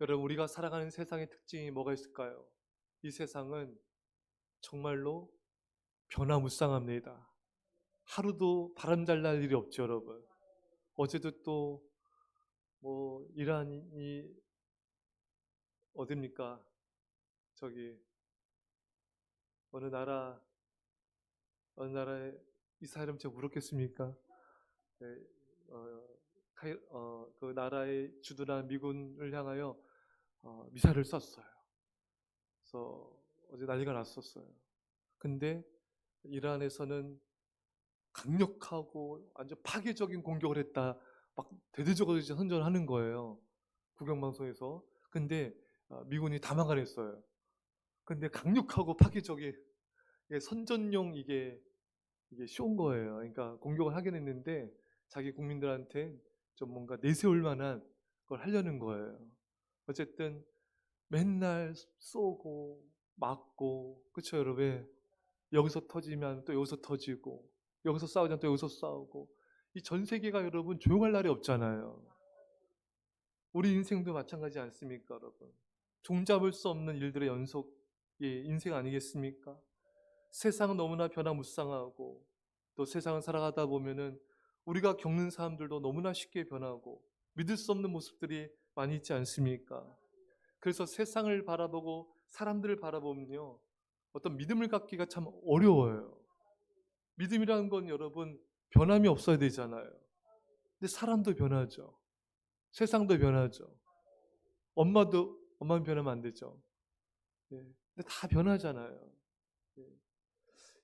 여러분 우리가 살아가는 세상의 특징이 뭐가 있을까요? 이 세상은 정말로 변화무쌍합니다. 하루도 바람 잘 날 일이 없죠, 여러분. 어제도 또 뭐 이란이 어딥니까? 저기 어느 나라 어느 나라에 이스라엘은 제가 물었겠습니까? 네, 어, 어, 그 나라의 주둔한 미군을 향하여 어, 미사일을 쐈어요. 그래서 어제 난리가 났었어요. 근데 이란에서는 강력하고 아주 파괴적인 공격을 했다. 막 대대적으로 선전을 하는 거예요. 국영방송에서. 근데 어, 미군이 다 막아냈어요. 근데 강력하고 파괴적인 선전용 이게 이게 쉬운 거예요. 그러니까 공격을 하긴 했는데 자기 국민들한테 좀 뭔가 내세울 만한 걸 하려는 거예요. 어쨌든 맨날 쏘고 맞고 그쵸 여러분 여기서 터지면 또 여기서 터지고 여기서 싸우면 또 여기서 싸우고 이 전 세계가 여러분 조용할 날이 없잖아요. 우리 인생도 마찬가지 않습니까 여러분? 종잡을 수 없는 일들의 연속이 인생 아니겠습니까? 세상은 너무나 변화무쌍하고 또 세상을 살아가다 보면은 우리가 겪는 사람들도 너무나 쉽게 변하고 믿을 수 없는 모습들이 많이 있지 않습니까? 그래서 세상을 바라보고 사람들을 바라보면요. 어떤 믿음을 갖기가 참 어려워요. 믿음이라는 건 여러분 변함이 없어야 되잖아요. 근데 사람도 변하죠. 세상도 변하죠. 엄마도 엄마는 변하면 안 되죠. 예. 근데 다 변하잖아요. 예.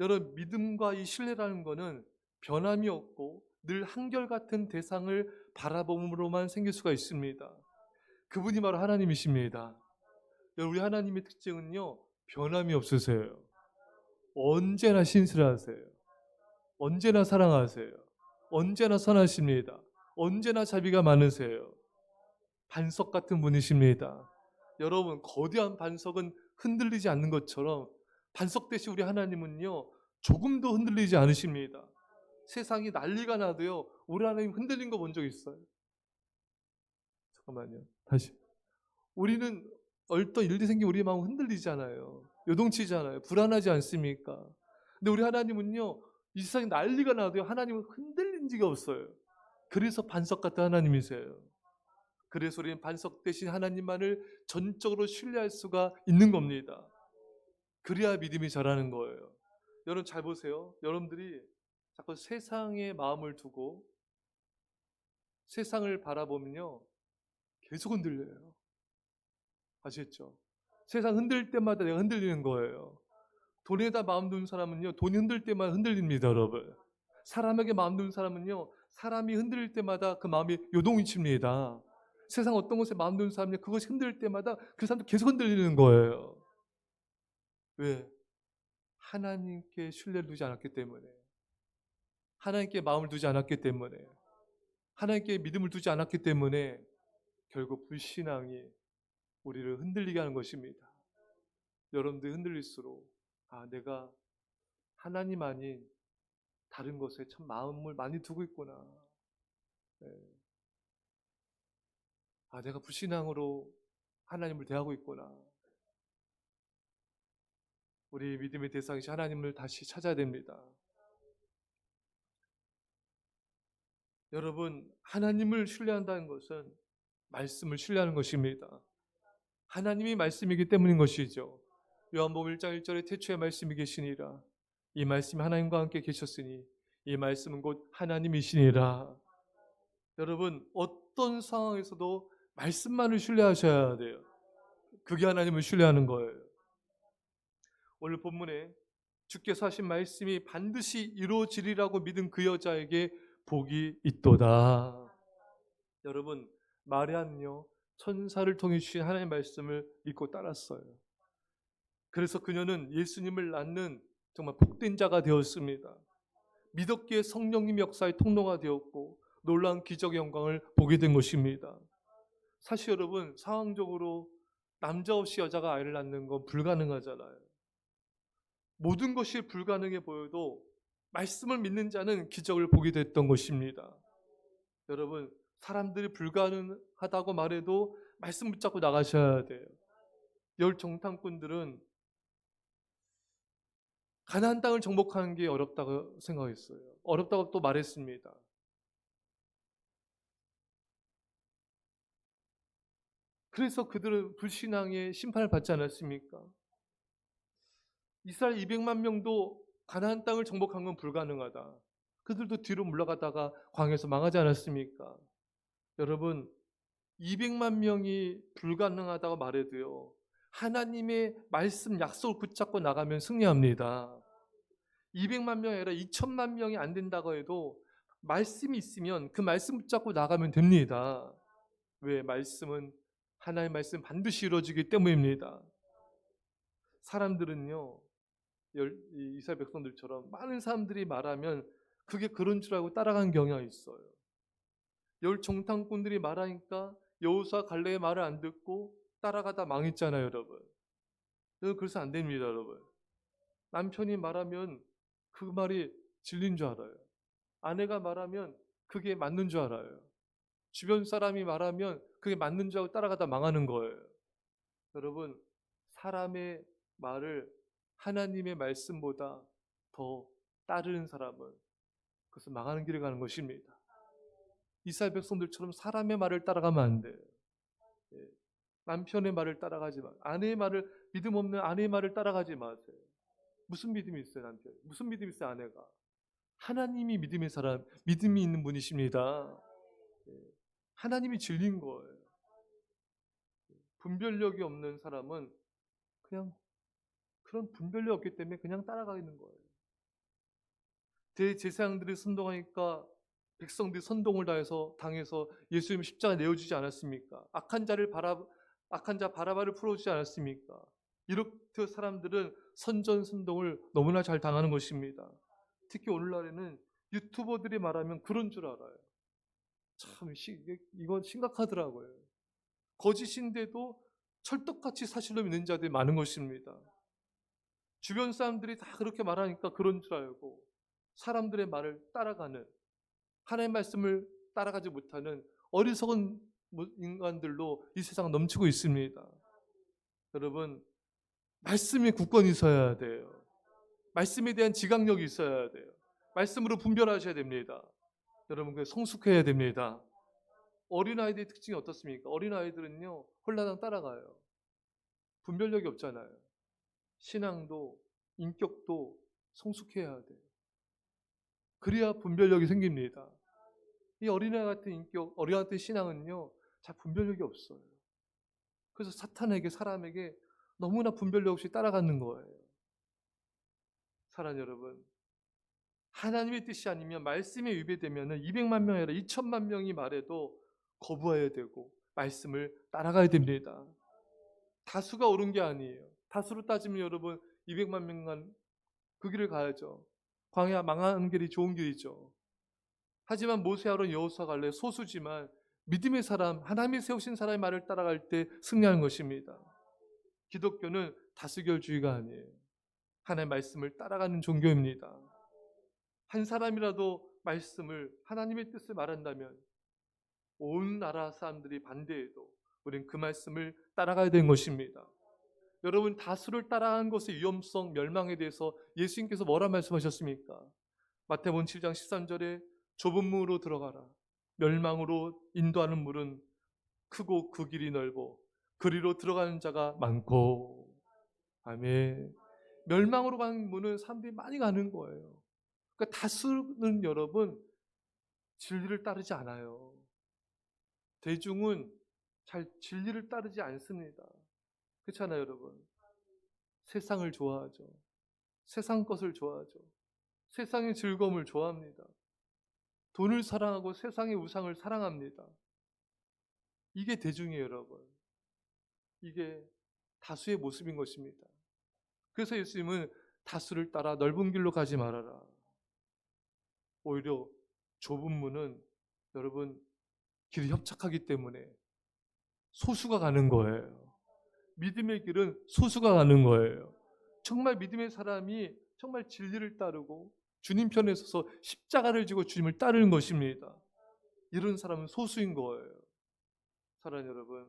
여러분 믿음과 이 신뢰라는 거는 변함이 없고 늘 한결같은 대상을 바라봄으로만 생길 수가 있습니다. 그분이 바로 하나님이십니다. 우리 하나님의 특징은요, 변함이 없으세요. 언제나 신실하세요. 언제나 사랑하세요. 언제나 선하십니다. 언제나 자비가 많으세요. 반석 같은 분이십니다. 여러분, 거대한 반석은 흔들리지 않는 것처럼 반석 대신 우리 하나님은요, 조금도 흔들리지 않으십니다. 세상이 난리가 나도요, 우리 하나님 흔들린 거 본 적 있어요? 잠깐만요. 다시. 우리는 얼떨 일이 생기면 우리 마음 흔들리잖아요. 요동치잖아요. 불안하지 않습니까? 근데 우리 하나님은요, 이 세상에 난리가 나도요, 하나님은 흔들린 적이 없어요. 그래서 반석 같은 하나님이세요. 그래서 우리는 반석 대신 하나님만을 전적으로 신뢰할 수가 있는 겁니다. 그래야 믿음이 자라는 거예요. 여러분 잘 보세요. 여러분들이 자꾸 세상에 마음을 두고 세상을 바라보면요. 계속 흔들려요. 아시겠죠? 세상 흔들 때마다 내가 흔들리는 거예요. 돈에다 마음 두는 사람은요. 돈이 흔들 때마다 흔들립니다, 여러분. 사람에게 마음 두는 사람은요. 사람이 흔들릴 때마다 그 마음이 요동이 칩니다. 세상 어떤 곳에 마음 두는 사람은요. 그것이 흔들릴 때마다 그 사람도 계속 흔들리는 거예요. 왜? 하나님께 신뢰를 두지 않았기 때문에. 하나님께 마음을 두지 않았기 때문에. 하나님께 믿음을 두지 않았기 때문에 결국 불신앙이 우리를 흔들리게 하는 것입니다. 여러분들이 흔들릴수록 아 내가 하나님 아닌 다른 것에 참 마음을 많이 두고 있구나. 네. 아 내가 불신앙으로 하나님을 대하고 있구나. 우리 믿음의 대상이신 하나님을 다시 찾아야 됩니다. 여러분, 하나님을 신뢰한다는 것은 말씀을 신뢰하는 것입니다. 하나님이 말씀이기 때문인 것이죠. 요한복음 1장 1절에 태초에 말씀이 계시니라. 이 말씀이 하나님과 함께 계셨으니 이 말씀은 곧 하나님이시니라. 여러분, 어떤 상황에서도 말씀만을 신뢰하셔야 돼요. 그게 하나님을 신뢰하는 거예요. 오늘 본문에 주께서 하신 말씀이 반드시 이루어지리라고 믿은 그 여자에게 복이 있도다. 여러분, 마리아는요, 천사를 통해 주신 하나님의 말씀을 믿고 따랐어요. 그래서 그녀는 예수님을 낳는 정말 복된 자가 되었습니다. 믿었기에 성령님 역사의 통로가 되었고 놀라운 기적의 영광을 보게 된 것입니다. 사실 여러분, 상황적으로 남자 없이 여자가 아이를 낳는 건 불가능하잖아요. 모든 것이 불가능해 보여도 말씀을 믿는 자는 기적을 보게 됐던 것입니다. 여러분, 사람들이 불가능하다고 말해도 말씀 붙잡고 나가셔야 돼요. 열 정탐꾼들은 가나안 땅을 정복하는 게 어렵다고 생각했어요. 어렵다고 또 말했습니다. 그래서 그들은 불신앙의 심판을 받지 않았습니까? 이스라엘 200만 명도 가나안 땅을 정복한 건 불가능하다. 그들도 뒤로 물러가다가 광에서 망하지 않았습니까? 여러분 200만 명이 불가능하다고 말해도요. 하나님의 말씀 약속을 붙잡고 나가면 승리합니다. 200만 명이 아니라 2천만 명이 안 된다고 해도 말씀이 있으면 그 말씀 붙잡고 나가면 됩니다. 왜 말씀은 하나의 말씀 반드시 이루어지기 때문입니다. 사람들은요. 열- 이 이스라엘 백성들처럼 많은 사람들이 말하면 그게 그런 줄 알고 따라간 경향이 있어요. 열 정탐꾼들이 말하니까 여호수아 갈레의 말을 안 듣고 따라가다 망했잖아요, 여러분. 여러분 그래서 안 됩니다, 여러분. 남편이 말하면 그 말이 진리인 줄 알아요. 아내가 말하면 그게 맞는 줄 알아요. 주변 사람이 말하면 그게 맞는 줄 알고 따라가다 망하는 거예요. 여러분, 사람의 말을 하나님의 말씀보다 더 따르는 사람은 그것은 망하는 길을 가는 것입니다. 이스라엘 백성들처럼 사람의 말을 따라가면 안 돼요. 예. 남편의 말을 따라가지 마. 아내의 말을 믿음 없는 아내의 말을 따라가지 마세요. 무슨 믿음이 있어요, 남편? 무슨 믿음이 있어요, 아내가? 하나님이 믿음의 사람, 믿음이 있는 분이십니다. 예. 하나님이 진리인 거예요. 분별력이 없는 사람은 그냥 그런 분별력 없기 때문에 그냥 따라가는 거예요. 대제사장들이 선동하니까 백성들이 선동을 다해서 당해서 예수님 십자가 내어주지 않았습니까? 악한 자를 바라 악한 자 바라바를 풀어주지 않았습니까? 이렇게 사람들은 선전 선동을 너무나 잘 당하는 것입니다. 특히 오늘날에는 유튜버들이 말하면 그런 줄 알아요. 참 이건 심각하더라고요. 거짓인데도 철떡같이 사실로 믿는 자들이 많은 것입니다. 주변 사람들이 다 그렇게 말하니까 그런 줄 알고 사람들의 말을 따라가는 하나님의 말씀을 따라가지 못하는 어리석은 뭐 인간들로 이 세상 넘치고 있습니다. 여러분 말씀에 굳건히 있어야 돼요. 말씀에 대한 지각력이 있어야 돼요. 말씀으로 분별하셔야 됩니다. 여러분 그 성숙해야 됩니다. 어린아이들의 특징이 어떻습니까? 어린아이들은요 홀라당 따라가요. 분별력이 없잖아요. 신앙도 인격도 성숙해야 돼요. 그래야 분별력이 생깁니다. 이 어린아이 같은 인격, 어린아이 같은 신앙은요, 잘 분별력이 없어요. 그래서 사탄에게, 사람에게 너무나 분별력 없이 따라가는 거예요. 사랑 여러분, 하나님의 뜻이 아니면 말씀에 위배되면 200만 명이 아니라 2천만 명이 말해도 거부해야 되고 말씀을 따라가야 됩니다. 다수가 옳은 게 아니에요. 다수로 따지면 여러분 200만 명간 그 길을 가야죠. 광야 망하는 길이 좋은 길이죠. 하지만 모세 아론 여호수아 갈래 소수지만 믿음의 사람 하나님이 세우신 사람의 말을 따라갈 때 승리하는 것입니다. 기독교는 다수결주의가 아니에요. 하나님의 말씀을 따라가는 종교입니다. 한 사람이라도 말씀을 하나님의 뜻을 말한다면 온 나라 사람들이 반대해도 우리는 그 말씀을 따라가야 되는 것입니다. 여러분 다수를 따라가는 것의 위험성, 멸망에 대해서 예수님께서 뭐라 말씀하셨습니까? 마태복음 7장 13절에 좁은 문으로 들어가라. 멸망으로 인도하는 문은 크고 그 길이 넓어 그리로 들어가는 자가 많고 아멘. 멸망으로 가는 문은 사람들이 많이 가는 거예요. 그러니까 다수는 여러분 진리를 따르지 않아요. 대중은 잘 진리를 따르지 않습니다. 그렇잖아요, 여러분. 세상을 좋아하죠. 세상 것을 좋아하죠. 세상의 즐거움을 좋아합니다. 돈을 사랑하고 세상의 우상을 사랑합니다. 이게 대중이에요, 여러분. 이게 다수의 모습인 것입니다. 그래서 예수님은 다수를 따라 넓은 길로 가지 말아라. 오히려 좁은 문은 여러분 길이 협착하기 때문에 소수가 가는 거예요. 믿음의 길은 소수가 가는 거예요. 정말 믿음의 사람이 정말 진리를 따르고 주님 편에 서서 십자가를 지고 주님을 따르는 것입니다. 이런 사람은 소수인 거예요. 사랑 여러분,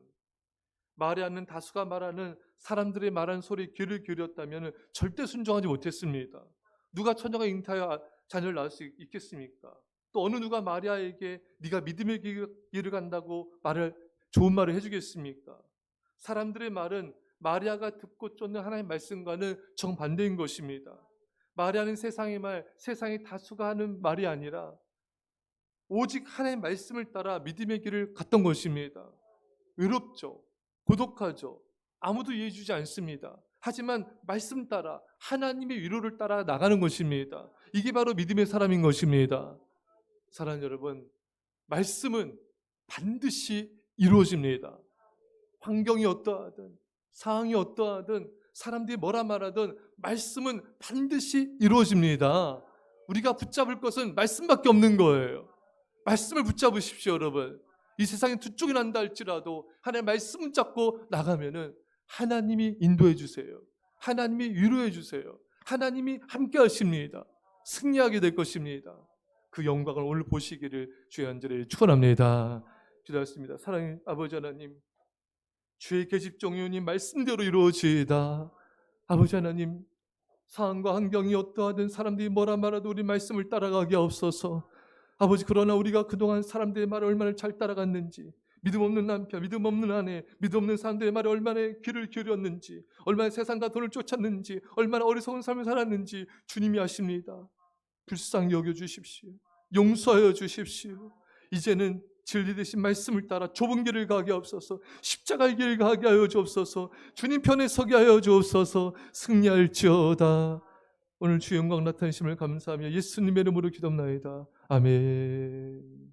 마리아는 다수가 말하는 사람들의 말하는 소리에 귀를 기울였다면 절대 순종하지 못했습니다. 누가 처녀가 잉타하여 아- 자녀를 낳을 수 있- 있겠습니까? 또 어느 누가 마리아에게 네가 믿음의 길- 길을 간다고 말을 좋은 말을 해주겠습니까? 사람들의 말은 마리아가 듣고 쫓는 하나님의 말씀과는 정반대인 것입니다. 마리아는 세상의 말, 세상의 다수가 하는 말이 아니라 오직 하나님의 말씀을 따라 믿음의 길을 갔던 것입니다. 외롭죠. 고독하죠. 아무도 이해해 주지 않습니다. 하지만 말씀 따라 하나님의 위로를 따라 나가는 것입니다. 이게 바로 믿음의 사람인 것입니다. 사랑하는 여러분, 말씀은 반드시 이루어집니다. 환경이 어떠하든 상황이 어떠하든 사람들이 뭐라 말하든 말씀은 반드시 이루어집니다. 우리가 붙잡을 것은 말씀밖에 없는 거예요. 말씀을 붙잡으십시오, 여러분. 이 세상에 두 쪽이 난다 할지라도 하나님의 말씀 잡고 나가면은 하나님이 인도해 주세요. 하나님이 위로해 주세요. 하나님이 함께 하십니다. 승리하게 될 것입니다. 그 영광을 오늘 보시기를 주의 안전에 축원합니다. 기도했습니다. 사랑의 아버지 하나님, 주의 계집 종윤이 말씀대로 이루어지이다. 아버지 하나님, 상황과 환경이 어떠하든 사람들이 뭐라 말해도 우리 말씀을 따라가게 없어서 아버지 그러나 우리가 그동안 사람들의 말을 얼마나 잘 따라갔는지 믿음 없는 남편, 믿음 없는 아내, 믿음 없는 사람들의 말에 얼마나 귀를 기울였는지 얼마나 세상과 돈을 쫓았는지 얼마나 어리석은 삶을 살았는지 주님이 아십니다. 불쌍히 여겨 주십시오. 용서하여 주십시오. 이제는 진리 되신 말씀을 따라 좁은 길을 가게 없어서. 십자가의 길을 가게 하여 주옵소서. 주님 편에 서게 하여 주옵소서. 승리할지어다. 오늘 주 영광 나타내심을 감사하며 예수님의 이름으로 기도합나이다. 아멘